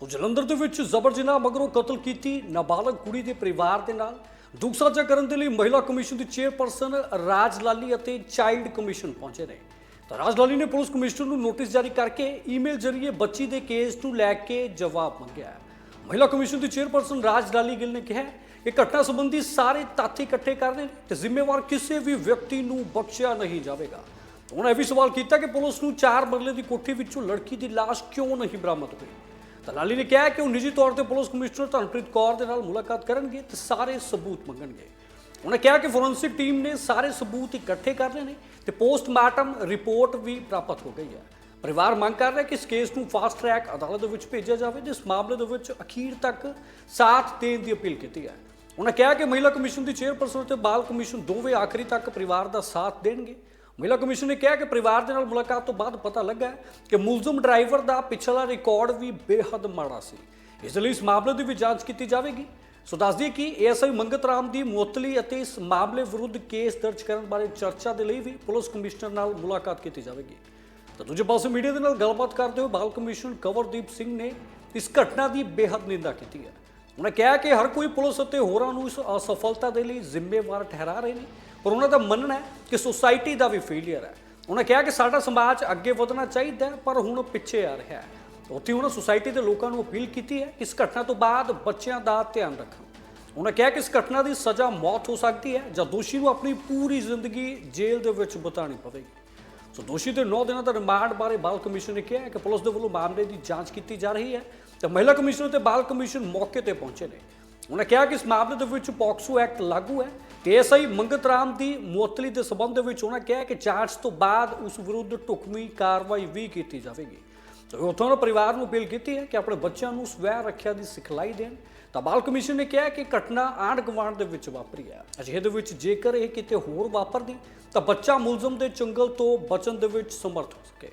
ਸੋ ਜਲੰਧਰ ਦੇ ਵਿੱਚ ਜ਼ਬਰ ਜਨਾਹ ਮਗਰੋਂ ਕਤਲ ਕੀਤੀ ਨਾਬਾਲਗ ਕੁੜੀ ਦੇ ਪਰਿਵਾਰ ਦੇ ਨਾਲ। ਦੁੱਖ ਸਾਂਝਾ ਕਰਨ ਦੇ ਲਈ ਮਹਿਲਾ ਕਮਿਸ਼ਨ ਦੀ ਚੇਅਰਪਰਸਨ ਰਾਜ ਲਾਲੀ ਅਤੇ ਚਾਈਲਡ ਕਮਿਸ਼ਨ ਪਹੁੰਚੇ ਨੇ। ਤਾਂ ਰਾਜ ਲਾਲੀ ਨੇ ਪੁਲਿਸ ਕਮਿਸ਼ਨਰ ਨੂੰ ਨੋਟਿਸ ਜਾਰੀ ਕਰਕੇ ਈਮੇਲ ਜ਼ਰੀਏ ਬੱਚੀ ਦੇ ਕੇਸ ਨੂੰ ਲੈ ਕੇ ਜਵਾਬ ਮੰਗਿਆ। ਮਹਿਲਾ ਕਮਿਸ਼ਨ ਦੀ ਚੇਅਰਪਰਸਨ ਰਾਜ ਲਾਲੀ ਗਿੱਲ ਨੇ ਕਿਹਾ ਹੈ ਕਿ ਘਟਨਾ ਸੰਬੰਧੀ ਸਾਰੇ ਤੱਥ ਇਕੱਠੇ ਕਰਨੇ ਨੇ ਤੇ ਜ਼ਿੰਮੇਵਾਰ ਕਿਸੇ ਵੀ ਵਿਅਕਤੀ ਨੂੰ ਬਖਸ਼ਿਆ ਨਹੀਂ ਜਾਵੇਗਾ। ਉਹਨਾਂ ਇਹ ਵੀ ਸਵਾਲ ਕੀਤਾ ਕਿ ਪੁਲਿਸ ਨੂੰ ਚਾਰ ਮਰਲੇ ਦੀ ਕੋਠੀ ਵਿੱਚੋਂ ਲੜਕੀ ਦੀ ਲਾਸ਼ ਕਿਉਂ ਨਹੀਂ ਬਰਾਮਦ ਹੋਈ? ਤਾਂ ਲਾਲੀ ਨੇ ਕਿਹਾ ਕਿ ਉਹ ਨਿੱਜੀ ਤੌਰ ਤੇ ਪੁਲਿਸ ਕਮਿਸ਼ਨਰ ਧਨਪ੍ਰੀਤ ਕੌਰ ਦੇ ਨਾਲ ਮੁਲਾਕਾਤ ਕਰਨਗੇ ਤੇ ਸਾਰੇ ਸਬੂਤ ਮੰਗਣਗੇ। ਉਹਨੇ ਕਿਹਾ ਕਿ ਫੋਰੈਂਸਿਕ ਟੀਮ ਨੇ ਸਾਰੇ ਸਬੂਤ ਇਕੱਠੇ ਕਰ ਲਏ ਨੇ ਤੇ ਪੋਸਟਮਾਰਟਮ ਰਿਪੋਰਟ ਵੀ ਪ੍ਰਾਪਤ ਹੋ ਗਈ ਹੈ। ਪਰਿਵਾਰ ਮੰਗ ਕਰ ਰਿਹਾ ਕਿ ਇਸ ਕੇਸ ਨੂੰ ਫਾਸਟ ਟਰੈਕ ਅਦਾਲਤ ਦੇ ਵਿੱਚ ਭੇਜਿਆ ਜਾਵੇ ਜਿਸ ਮਾਮਲੇ ਦੇ ਵਿੱਚ ਅਖੀਰ ਤੱਕ ਸਾਥ ਦੇਣ ਦੀ ਅਪੀਲ ਕੀਤੀ ਹੈ। ਉਹਨਾਂ ਕਿਹਾ ਕਿ ਮਹਿਲਾ ਕਮਿਸ਼ਨ ਦੀ ਚੇਅਰਪਰਸਨ ਅਤੇ ਬਾਲ ਕਮਿਸ਼ਨ ਦੋਵੇਂ ਆਖਰੀ ਤੱਕ ਪਰਿਵਾਰ ਦਾ ਸਾਥ ਦੇਣਗੇ। ਮਹਿਲਾ ਕਮਿਸ਼ਨ ਨੇ ਕਿਹਾ ਕਿ ਪਰਿਵਾਰ ਦੇ ਨਾਲ ਮੁਲਾਕਾਤ ਤੋਂ ਬਾਅਦ ਪਤਾ ਲੱਗਾ ਕਿ ਮੁਲਜ਼ਮ ਡਰਾਈਵਰ ਦਾ ਪਿਛਲਾ ਰਿਕਾਰਡ ਵੀ ਬੇਹੱਦ ਮਾੜਾ ਸੀ। ਇਸ ਲਈ ਇਸ ਮਾਮਲੇ ਦੀ ਵੀ ਜਾਂਚ ਕੀਤੀ ਜਾਵੇਗੀ। ਸੋ ਦੱਸ ਦਈਏ ਕਿ ਏਐਸਆਈ ਮੰਗਤ ਰਾਮ ਦੀ ਮੁਅਤਲੀ ਅਤੇ ਇਸ ਮਾਮਲੇ ਵਿਰੁੱਧ ਕੇਸ ਦਰਜ ਕਰਨ ਬਾਰੇ ਚਰਚਾ ਦੇ ਲਈ ਵੀ ਪੁਲਿਸ ਕਮਿਸ਼ਨਰ ਨਾਲ ਮੁਲਾਕਾਤ ਕੀਤੀ ਜਾਵੇਗੀ। ਤਾਂ ਦੂਜੇ ਪਾਸੇ ਮੀਡੀਆ ਦੇ ਨਾਲ ਗੱਲਬਾਤ ਕਰਦੇ ਹੋਏ ਬਾਲ ਕਮਿਸ਼ਨ ਕੰਵਰਦੀਪ ਸਿੰਘ ਨੇ ਇਸ ਘਟਨਾ ਦੀ ਬੇਹੱਦ ਨਿੰਦਾ ਕੀਤੀ ਹੈ। ਉਹਨਾਂ ਕਿਹਾ ਕਿ ਹਰ ਕੋਈ ਪੁਲਿਸ ਅਤੇ ਹੋਰਾਂ ਨੂੰ ਇਸ ਅਸਫਲਤਾ ਦੇ ਲਈ ਜ਼ਿੰਮੇਵਾਰ ਠਹਿਰਾ ਰਹੇ ਨੇ, ਪਰ ਉਹਨਾਂ ਦਾ ਮੰਨਣਾ ਹੈ ਕਿ ਸੁਸਾਇਟੀ ਦਾ ਵੀ ਫੇਲਿਅਰ ਹੈ। ਉਹਨਾਂ ਕਿਹਾ ਕਿ ਸਾਡਾ ਸਮਾਜ ਅੱਗੇ ਵਧਣਾ ਚਾਹੀਦਾ ਹੈ, ਪਰ ਹੁਣ ਪਿੱਛੇ ਆ ਰਿਹਾ ਹੈ। ਉੱਥੇ ਉਹਨਾਂ ਸੁਸਾਇਟੀ ਦੇ ਲੋਕਾਂ ਨੂੰ ਅਪੀਲ ਕੀਤੀ ਹੈ ਇਸ ਘਟਨਾ ਤੋਂ ਬਾਅਦ ਬੱਚਿਆਂ ਦਾ ਧਿਆਨ ਰੱਖਣ। ਉਹਨਾਂ ਕਿਹਾ ਕਿ ਇਸ ਘਟਨਾ ਦੀ ਸਜ਼ਾ ਮੌਤ ਹੋ ਸਕਦੀ ਹੈ ਜਾਂ ਦੋਸ਼ੀ ਨੂੰ ਆਪਣੀ ਪੂਰੀ ਜ਼ਿੰਦਗੀ ਜੇਲ੍ਹ ਦੇ ਵਿੱਚ ਬਿਤਾਉਣੀ ਪਵੇਗੀ। ਸੋ ਦੋਸ਼ੀ ਦੇ 9 ਦਿਨਾਂ ਦਾ ਰਿਮਾਂਡ ਬਾਰੇ ਬਾਲ ਕਮਿਸ਼ਨ ਨੇ ਕਿਹਾ ਕਿ ਪੁਲਿਸ ਦੇ ਵੱਲੋਂ ਮਾਮਲੇ ਦੀ ਜਾਂਚ ਕੀਤੀ ਜਾ ਰਹੀ ਹੈ ਤੇ ਮਹਿਲਾ ਕਮਿਸ਼ਨ ਤੇ ਬਾਲ ਕਮਿਸ਼ਨ ਮੌਕੇ ਤੇ ਪਹੁੰਚੇ ਨੇ। ਉਹਨਾਂ ਕਿਹਾ ਕਿ ਇਸ ਮਾਮਲੇ ਦੇ ਵਿੱਚ ਪੌਕਸੋ ਐਕਟ ਲਾਗੂ ਹੈ ਤੇ ਐਸਆਈ ਮੰਗਤ ਰਾਮ ਦੀ ਮੁਅੱਤਲੀ ਦੇ ਸਬੰਧ ਦੇ ਵਿੱਚ ਉਹਨਾਂ ਕਿਹਾ ਕਿ ਜਾਂਚ ਤੋਂ ਬਾਅਦ ਉਸ ਵਿਰੁੱਧ ਢੁਕਵੀਂ ਕਾਰਵਾਈ ਵੀ ਕੀਤੀ ਜਾਵੇਗੀ। ਉੱਥੋਂ ਦਾ ਪਰਿਵਾਰ ਨੂੰ ਅਪੀਲ ਕੀਤੀ ਹੈ ਕਿ ਆਪਣੇ ਬੱਚਿਆਂ ਨੂੰ ਸਵੈ ਰੱਖਿਆ ਦੀ ਸਿਖਲਾਈ ਦੇਣ। ਤਾਂ ਬਾਲ ਕਮਿਸ਼ਨ ਨੇ ਕਿਹਾ ਕਿ ਘਟਨਾ ਆਂਢ ਗੁਆਂਢ ਦੇ ਵਿੱਚ ਵਾਪਰੀ ਹੈ। ਅਜਿਹੇ ਦੇ ਵਿੱਚ ਜੇਕਰ ਇਹ ਕਿਤੇ ਹੋਰ ਵਾਪਰਦੀ, ਤਾਂ ਬੱਚਾ ਮੁਲਜ਼ਮ ਦੇ ਚੰਗਲ ਤੋਂ ਬਚਣ ਦੇ ਵਿੱਚ ਸਮਰਥ ਹੋ ਸਕੇ।